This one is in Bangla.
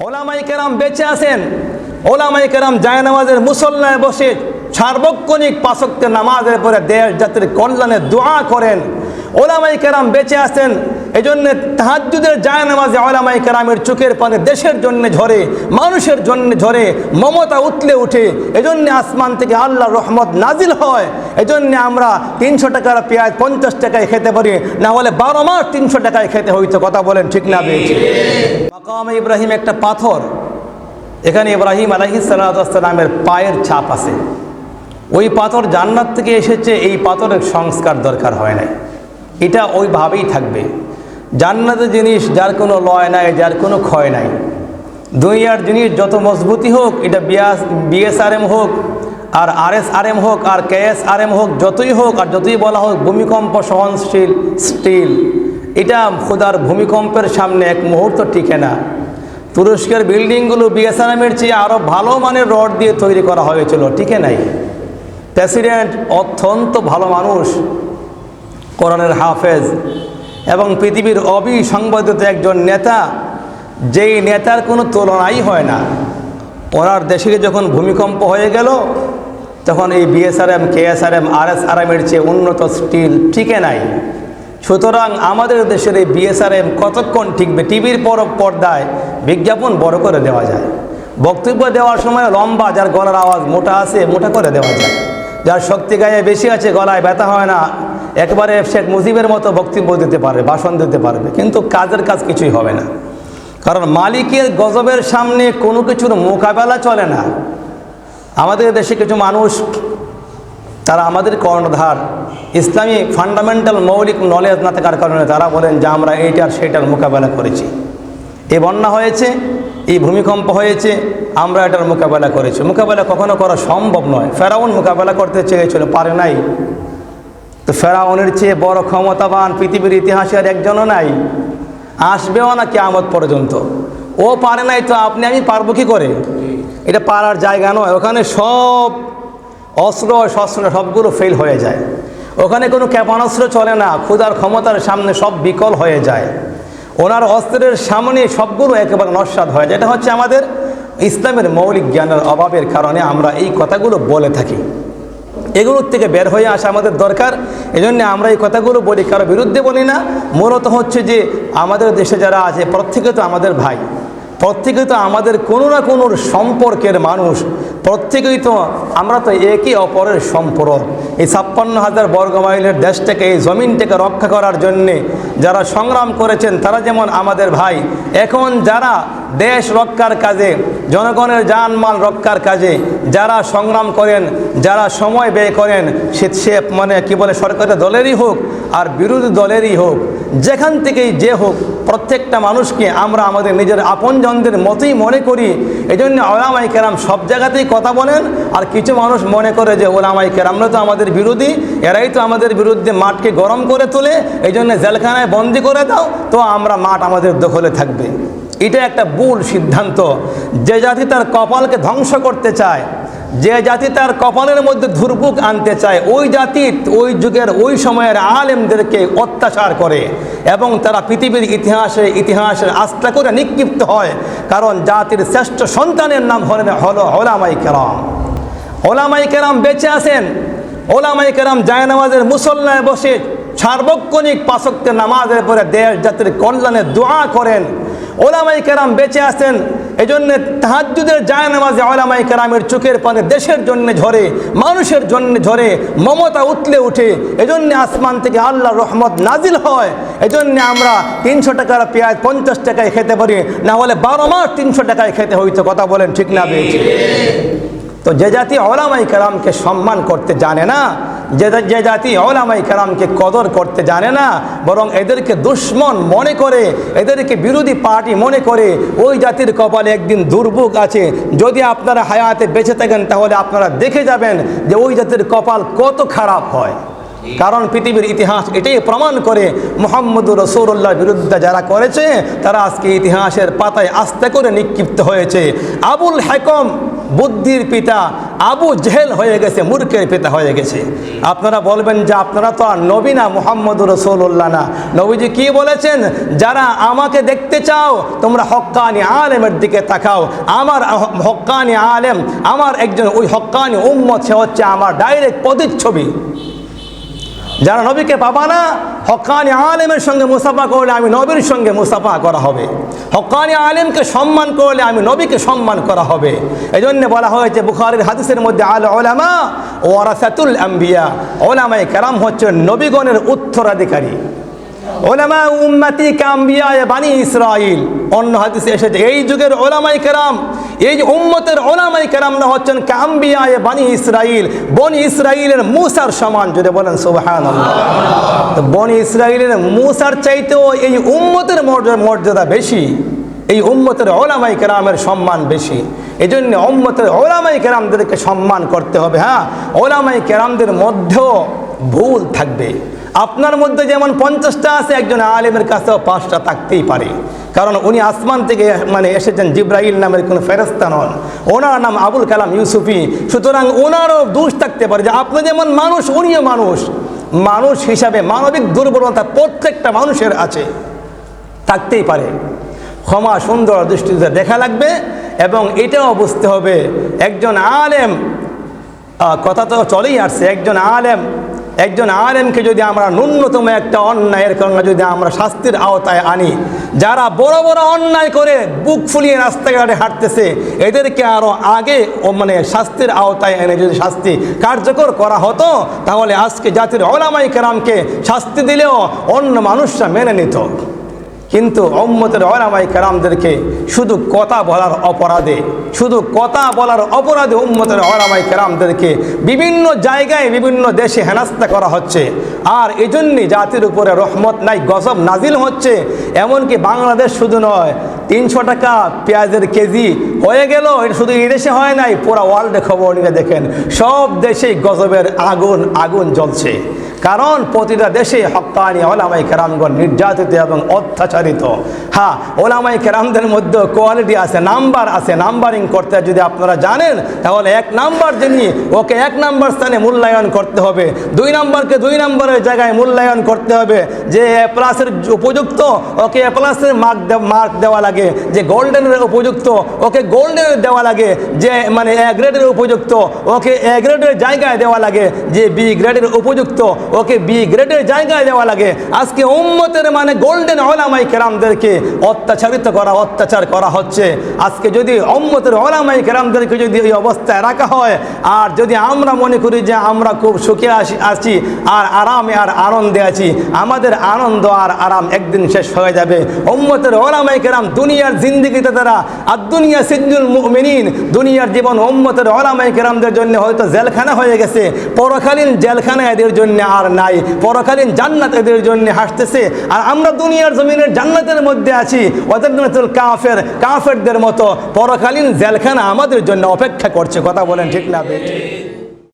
ওলামাই কেরাম বেঁচে আছেন ওলামাই কেরাম জায়নামাজের মুসল্লায় বসে সার্বক্ষণিক পাশক্তের নামাজের পরে দেশ জাতির কল্যাণে দোয়া করেন। ওলামাই কেরাম বেঁচে আছেন এই জন্যে তাহাজুদের জায়নামাজে ওলামাই কেরামের চোখের পানে দেশের জন্য ঝরে, মানুষের জন্য ঝরে, মমতা উতলে উঠে, এজন্য আসমান থেকে আল্লাহ রহমত নাজিল হয়, এজন্য আমরা তিনশো টাকার পেঁয়াজ পঞ্চাশ টাকায় খেতে পারি, না হলে বারো মাস তিনশো টাকায় খেতে হইতো, কথা বলেন ঠিক না পেয়েছি মাকাম ইব্রাহিম একটা পাথর, এখানে ইব্রাহিম আলহি সালামের পায়ের ছাপ আছে। ওই পাথর জান্নাত থেকে এসেছে, এই পাথরের সংস্কার দরকার হয় না এটা ওইভাবেই থাকবে। জান্নাতের জিনিস যার কোনো লয় নাই, যার কোনো ক্ষয় নাই। দুনিয়ার জিনিস যত মজবুতি হোক, এটা বিএস, বিএসআরএম হোক, আর আর আরএসআরএম হোক, আর কেএসআরএম হোক, যতই হোক, আর যতই বলা হোক, ভূমিকম্প সহনশীল স্টিল। এটা খোদার ভূমিকম্পের সামনে এক মুহূর্ত টিকে না। তুরস্কের বিল্ডিংগুলো বিএসআরএমের চেয়ে আরও ভালো মানের রড দিয়ে তৈরি করা হয়েছিল, টিকে নাই। প্রেসিডেন্ট অত্যন্ত ভালো মানুষ, কোরআনের হাফেজ। এবং পৃথিবীর অবিসংবাদিত একজন নেতা, যেই নেতার কোনো তুলনাই হয় না। ওনার দেশে যখন ভূমিকম্প হয়ে গেল, তখন এই বিএসআরএম কেএসআরএম আরএসআরএমের চেয়ে উন্নত স্টিল টিকে নাই। সুতরাং আমাদের দেশের এই বিএসআরএম কতক্ষণ টিকবে টিভির পর পর্দায় বিজ্ঞাপন বড় করে দেওয়া যায়। বক্তব্য দেওয়ার সময় লম্বা, যার গলার আওয়াজ মোটা আছে, মোটা করে দেওয়া যায়। যার শক্তি গায়ে বেশি আছে, গলায় ব্যথা হয় না, একবারে শেখ মুজিবের মতো বক্তব্য দিতে পারবে, ভাষণ দিতে পারবে, কিন্তু কাজের কাজ কিছুই হবে না। কারণ মালিকের গজবের সামনে কোনো কিছুর মোকাবেলা চলে না। আমাদের দেশে কিছু মানুষ, তারা আমাদের কর্ণধার, ইসলামী ফান্ডামেন্টাল মৌলিক নলেজ না থাকার কারণে তারা বলেন যে আমরা এইটার সেটার মোকাবেলা করেছি। এই বন্যা হয়েছে, এই ভূমিকম্প হয়েছে, আমরা এটার মোকাবেলা করেছি। মোকাবেলা কখনো করা সম্ভব নয়। ফেরাউন মোকাবেলা করতে চেয়েছিল, পারে নাই। তো ফেরাউনের চেয়ে বড় ক্ষমতাবান পৃথিবীর ইতিহাসে আর একজনও নাই। আসবেও না কে কেয়ামত পর্যন্ত। ও পারে নাই তো আপনি, আমি পারব কি করে? এটা পারার জায়গা নয়। ওখানে সব অস্ত্র, শস্ত্র সবগুলো ফেল হয়ে যায়। ওখানে কোনো ক্ষেপণাস্ত্র চলে না। ক্ষুধার ক্ষমতার সামনে সব বিকল হয়ে যায়। ওনার অস্ত্রের সামনে সবগুলো একেবারে নস্বাদ হয়ে। যায় এটা হচ্ছে আমাদের ইসলামের মৌলিক জ্ঞানের অভাবের কারণে আমরা এই কথাগুলো বলে থাকি। এগুলোর থেকে বের হয়ে আসা আমাদের দরকার। এজন্য আমরা এই কথাগুলো বলি, কারও বিরুদ্ধে বলি না। মূলত হচ্ছে যে আমাদের দেশে যারা আছে প্রত্যেকে তো আমাদের ভাই প্রত্যেকে তো আমাদের কোনো না কোনো সম্পর্কের মানুষ, প্রত্যেকেই তো আমরা তো একে অপরের সম্পর্ক। এই ছাপ্পান্ন হাজার বর্গ মাইলের দেশটাকে, এই জমিনটাকে রক্ষা করার জন্যে যারা সংগ্রাম করেছেন তারা যেমন আমাদের ভাই এখন যারা দেশ রক্ষার কাজে জনগণের জানমাল রক্ষার কাজে যারা সংগ্রাম করেন, যারা সময় ব্যয় করেন, সে সে মানে কি বলে সরকারি দলেরই হোক আর বিরোধী দলেরই হোক, যেখান থেকেই যে হোক, প্রত্যেকটা মানুষকে আমরা আমাদের নিজের আপনজনদের মতোই মনে করি। এই জন্য ওলামাই কেরাম সব জায়গাতেই কথা বলেন আর কিছু মানুষ মনে করে যে ওলামাই কেরামরা তো আমাদের বিরোধী, এরাই তো আমাদের বিরুদ্ধে মাঠকে গরম করে তোলে এই জন্য জেলখানায় বন্দি করে দাও, তো আমরা মাঠ আমাদের দখলে থাকবে। এটা একটা ভুল সিদ্ধান্ত। যে জাতি তার কপালকে ধ্বংস করতে চায়, যে জাতি তার কপালের মধ্যে দুর্ভোগ আনতে চায়, ওই জাতি ওই যুগের ওই সময়ের আলেমদেরকে অত্যাচার করে এবং তারা পৃথিবীর ইতিহাসে ইতিহাসের আস্থা করে নিক্ষিপ্ত হয়। কারণ জাতির শ্রেষ্ঠ সন্তানের নাম হলেন হলো হোলামাই কেরাম। ওলামাই কেরাম বেঁচে আছেন। ওলামাই কেরাম জায়নামাজের মুসল্লায় বসে সার্বক্ষণিক পাশক্তের নামাজের পরে দেশ জাতির কল্যাণে দোয়া করেন। ওলামাই কেরাম বেঁচে আছেন এই জন্য তাহাজুদের জায় নামাজে ওলামাই কেরামের চোখের পানে দেশের জন্য ঝরে, মানুষের জন্য ঝরে, মমতা উতলে উঠে, এজন্য আসমান থেকে আল্লাহ রহমত নাজিল হয়, এজন্য আমরা তিনশো টাকার পেঁয়াজ পঞ্চাশ টাকায় খেতে পারি, না হলে বারো মাস তিনশো টাকায় খেতে হইতো, কথা বলেন ঠিক না পেয়েছি তো যে জাতি ওলামাই কালামকে সম্মান করতে জানে না যে যে জাতি ওলামাই কালামকে কদর করতে জানে না, বরং এদেরকে দুশ্মন মনে করে, এদেরকে বিরোধী পার্টি মনে করে, ওই জাতির কপালে একদিন দুর্ভোগ আছে। যদি আপনারা হায়াতে বেঁচে থাকেন, তাহলে আপনারা দেখে যাবেন যে ওই জাতির কপাল কত খারাপ হয়। কারণ পৃথিবীর ইতিহাস এটাই প্রমাণ করে, মোহাম্মদুর রসৌল্লাহর বিরুদ্ধে যারা করেছে, তারা আজকে ইতিহাসের পাতায় আস্তে করে নিক্ষিপ্ত হয়েছে। আবুল হেকম বুদ্ধির পিতা আবু জেহেল হয়ে গেছে, মূর্খের পিতা হয়ে গেছে। আপনারা বলবেন যে আপনারা তো আর নবী না, মোহাম্মদ রসৌল্লাহ না। নবীজি কি বলেছেন? যারা আমাকে দেখতে চাও, তোমরা হক্কানি আলেমের দিকে তাকাও। আমার হক্কানি আলেম, আমার একজন ওই হক্কানি উম্মত, সে হচ্ছে আমার ডাইরেক্ট প্রতিচ্ছবি। যারা নবীকে পাবা না, হকানি আলেমের সঙ্গে মুসাফা করলে আমি নবীর সঙ্গে মুসাফা করা হবে। হকানি আলেমকে সম্মান করলে আমি নবীকে সম্মান করা হবে। এই জন্য বলা হয়েছে বুখারের হাদিসের মধ্যে, আল ওলামা ওয়ারাসাতুল আম্বিয়া। ওলামাই কারাম হচ্ছে নবীগণের উত্তরাধিকারী। ওলামা উম্মতি কাম্বিয়ায় বানি ইসরাইল অন্য হাদিসে এসেছে এই যুগের ওলামাই কেরাম, এই উম্মতের ওলামাই কেরামরা হচ্ছেন কাম্বিয়ায় বানি ইসরাইল বনি ইসরাইলের মুসার সমান, যদি বলেন সুবহান তো বনি ইসরাইলের মুসার চাইতেও এই উম্মতের মর্যাদা বেশি, এই উম্মতের ওলামাই কেরামের সম্মান বেশি। এই জন্য উম্মতের ওলামাই কেরামদেরকে সম্মান করতে হবে হ্যাঁ? ওলামাই কেরামদের মধ্যেও ভুল থাকবে। আপনার মধ্যে যেমন পঞ্চাশটা আছে, একজন আলেমের কাছেও পাঁচটা থাকতেই পারে। কারণ উনি আসমান থেকে মানে এসেছেন জিব্রাহিল নামের কোনো ফেরস্তা নন। ওনার নাম আবুল কালাম ইউসুফি। সুতরাং ওনারও দোষ থাকতে পারে যে আপনি যেমন মানুষ, উনিও মানুষ। মানুষ হিসাবে মানবিক দুর্বলতা প্রত্যেকটা মানুষের আছে, থাকতেই পারে। ক্ষমা সুন্দর দৃষ্টিতে দেখা লাগবে এবং এটাও বুঝতে হবে, একজন আলেম কথা তো চলেই আসছে, একজন আলেম একজন আলেমকে যদি আমরা ন্যূনতম একটা অন্যায়ের কারণে যদি আমরা শাস্তির আওতায় আনি, যারা বড় বড় অন্যায় করে বুক ফুলিয়ে রাস্তাঘাটে হাঁটতেছে, এদেরকে আরও আগে ও মানে শাস্তির আওতায় এনে যদি শাস্তি কার্যকর করা হতো, তাহলে আজকে জাতির ওলামাই কেরামকে শাস্তি দিলেও অন্য মানুষরা মেনে নিত। কিন্তু অম্মতের ওলামাই কারামদেরকে শুধু কথা বলার অপরাধে, শুধু কথা বলার অপরাধে উম্মতের ওলামাই কারামদেরকে বিভিন্ন জায়গায়, বিভিন্ন দেশে হেনাস্তা করা হচ্ছে। আর এই জন্যই জাতির উপরে রহমত নাই, গজব নাজিল হচ্ছে। এমনকি বাংলাদেশ শুধু নয়, তিনশো টাকা পেঁয়াজের কেজি হয়ে গেল শুধু এই দেশে হয় নাই, পুরো ওয়ার্ল্ডে খবর নিয়ে দেখেন, সব দেশেই গজবের আগুন আগুন জ্বলছে। কারণ প্রতিটা দেশে হক্কানি ওলামাই কেরামগণ নির্যাতিত এবং অত্যাচারিত। হ্যাঁ ওলামাই কেরামদের মধ্যে কোয়ালিটি আছে, নাম্বার আছে, নাম্বারিং করতে যদি আপনারা জানেন, তাহলে এক নাম্বার যিনি, ওকে এক নাম্বার স্থানে মূল্যায়ন করতে হবে। দুই নাম্বারকে দুই নম্বরের জায়গায় মূল্যায়ন করতে হবে। যে এ প্লাসের উপযুক্ত, ওকে এ প্লাসের মার্ক মার্ক দেওয়া লাগে। যে গোল্ডেনের উপযুক্ত, ওকে গোল্ডেনের দেওয়া লাগে। যে মানে এ গ্রেডের উপযুক্ত, ওকে এ গ্রেডের জায়গায় দেওয়া লাগে। যে বি গ্রেডের উপযুক্ত ওকে বি গ্রেডের জায়গায় দেওয়া লাগে। আজকে উম্মতের মানে গোল্ডেন ওলামাই কেরামদেরকে অত্যাচারিত করা, অত্যাচার করা হচ্ছে। আজকে যদি উম্মতের ওলামাই কেরামদেরকে যদি এই অবস্থায় রাখা হয়, আর যদি আমরা মনে করি যে আমরা খুব সুখে আসি আছি, আর আরামে আর আনন্দে আছি, আমাদের আনন্দ আর আরাম একদিন শেষ হয়ে যাবে। উম্মতের ওলামাই কেরাম দুনিয়ার জিন্দিগিতে তারা, আর দুনিয়া সিদ্দুল মুমিনিন, দুনিয়ার জীবন উম্মতের ওলামাই কেরামদের জন্য হয়তো জেলখানা হয়ে গেছে। পরকালীন জেলখানা এদের জন্য আর নাই। পরকালীন জান্নাত এদের জন্য হাসতেছে। আর আমরা দুনিয়ার জমিনের জান্নাতের মধ্যে আছি। ওদের কাফের, কাফেরদের মতো পরকালীন জেলখানা আমাদের জন্য অপেক্ষা করছে। কথা বলেন ঠিক না?